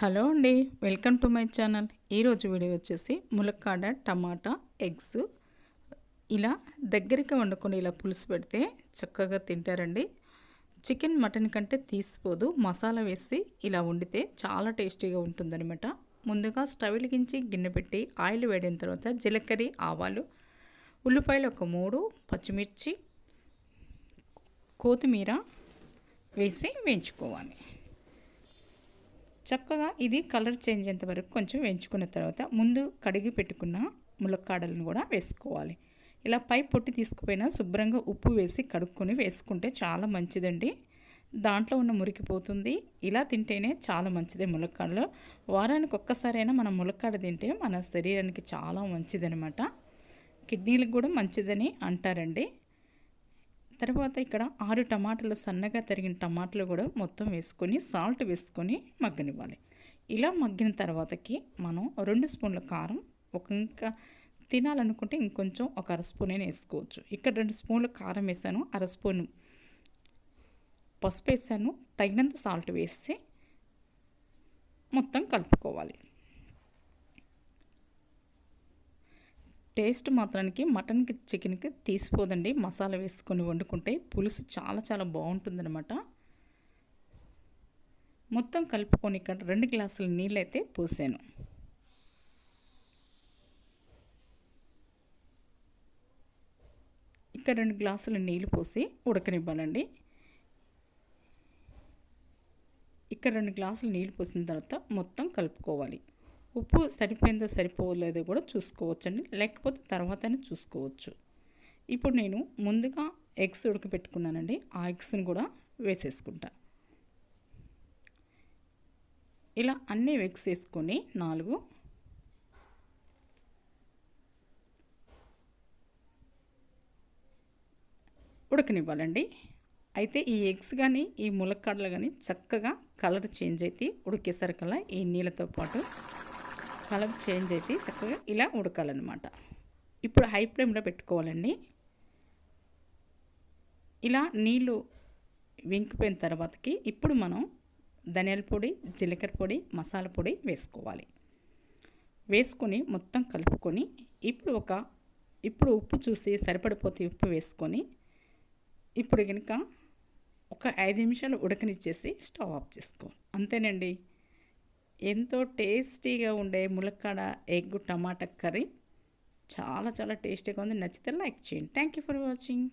Hello అండి welcome to my channel. ఈరోజు video వచ్చేసి ములక్కాడ టమాటా ఎగ్స్. ఇలా దగ్గరికి వండుకొని ఇలా పులుసు పెడితే చక్కగా తింటారండి. చికెన్ మటన్ కంటే తీసిపోదు. మసాలా వేసి ఇలా వండితే చాలా టేస్టీగా ఉంటుందన్నమాట. ముందుగా స్టవ్ వెలిగించి గిన్నె పెట్టి ఆయిల్ వేడిన తర్వాత జీలకర్ర ఆవాలు ఉల్లిపాయలు ఒక మూడు పచ్చిమిర్చి కొత్తిమీర వేసి వేయించుకోవాలి. చక్కగా ఇది కలర్ చేంజ్ అయ్యేంత వరకు కొంచెం వేయించుకున్న తర్వాత ముందు కడిగి పెట్టుకున్న ములక్కాడలను కూడా వేసుకోవాలి. ఇలా పై పొట్టి తీసుకుపోయినా శుభ్రంగా ఉప్పు వేసి కడుక్కొని వేసుకుంటే చాలా మంచిదండి. దాంట్లో ఉన్న మురికిపోతుంది. ఇలా తింటేనే చాలా మంచిది ములక్కాడలో. వారానికి ఒక్కసారైనా మనం ములక్కాడ తింటే మన శరీరానికి చాలా మంచిదనమాట కిడ్నీలకు కూడా మంచిదని అంటారండి. తర్వాత ఇక్కడ ఆరు టమాటాలు సన్నగా తరిగిన టమాటాలు కూడా మొత్తం వేసుకొని సాల్ట్ వేసుకొని మగ్గనివ్వాలి. ఇలా మగ్గిన తర్వాతకి మనం రెండు స్పూన్ల కారం ఒక ఇంకా తినాలనుకుంటే ఇంకొంచెం ఒక అర స్పూన్ అయినా వేసుకోవచ్చు. ఇక్కడ రెండు స్పూన్ల కారం వేసాను అర స్పూన్ పసుపు వేసాను తగినంత సాల్ట్ వేసి మొత్తం కలుపుకోవాలి. టేస్ట్ మాత్రానికి మటన్కి చికెన్కి తీసిపోదండి. మసాలా వేసుకొని వండుకుంటే పులుసు చాలా చాలా బాగుంటుందన్నమాట. మొత్తం కలుపుకొని ఇక్కడ రెండు గ్లాసుల నీళ్ళైతే పోసాను. ఇక్కడ రెండు గ్లాసుల నీళ్ళు పోసి ఉడకనివ్వాలండి. ఇక్కడ రెండు గ్లాసులు నీళ్ళు పోసిన తర్వాత మొత్తం కలుపుకోవాలి. ఉప్పు సరిపోయిందో సరిపోలేదో కూడా చూసుకోవచ్చండి. లేకపోతే తర్వాతనే చూసుకోవచ్చు. ఇప్పుడు నేను ముందుగా ఎగ్స్ ఉడకపెట్టుకున్నానండి ఆ ఎగ్స్ని కూడా వేసేసుకుంటా. ఇలా అన్నీ ఎగ్స్ వేసుకొని నాలుగు ఉడకనివ్వాలండి. అయితే ఈ ఎగ్స్ కానీ ఈ ములక్కాడలు కానీ చక్కగా కలర్ చేంజ్ అయితే ఉడికేసరికల్లా ఈ నీళ్ళతో పాటు కలర్ చేంజ్ అయితే చక్కగా ఇలా ఉడకాలన్నమాట. ఇప్పుడు హై ఫ్లేమ్లో పెట్టుకోవాలండి. ఇలా నీళ్ళు వెంకిపోయిన తర్వాతకి ఇప్పుడు మనం ధనియాల పొడి జీలకర్ర పొడి మసాలా పొడి వేసుకోవాలి. వేసుకొని మొత్తం కలుపుకొని ఇప్పుడు ఒక ఇప్పుడు ఉప్పు చూసి సరిపడిపోతే ఉప్పు వేసుకొని ఇప్పుడు కనుక ఒక ఐదు నిమిషాలు ఉడకనిచ్చేసి స్టవ్ ఆఫ్ చేసుకో అంతేనండి. ఎంతో టేస్టీగా ఉండే ములక్కాడ ఎగ్ టమాటా కర్రీ. చాలా చాలా టేస్టీగా ఉంది. నచ్చితే లైక్ చేయండి. Thank you for watching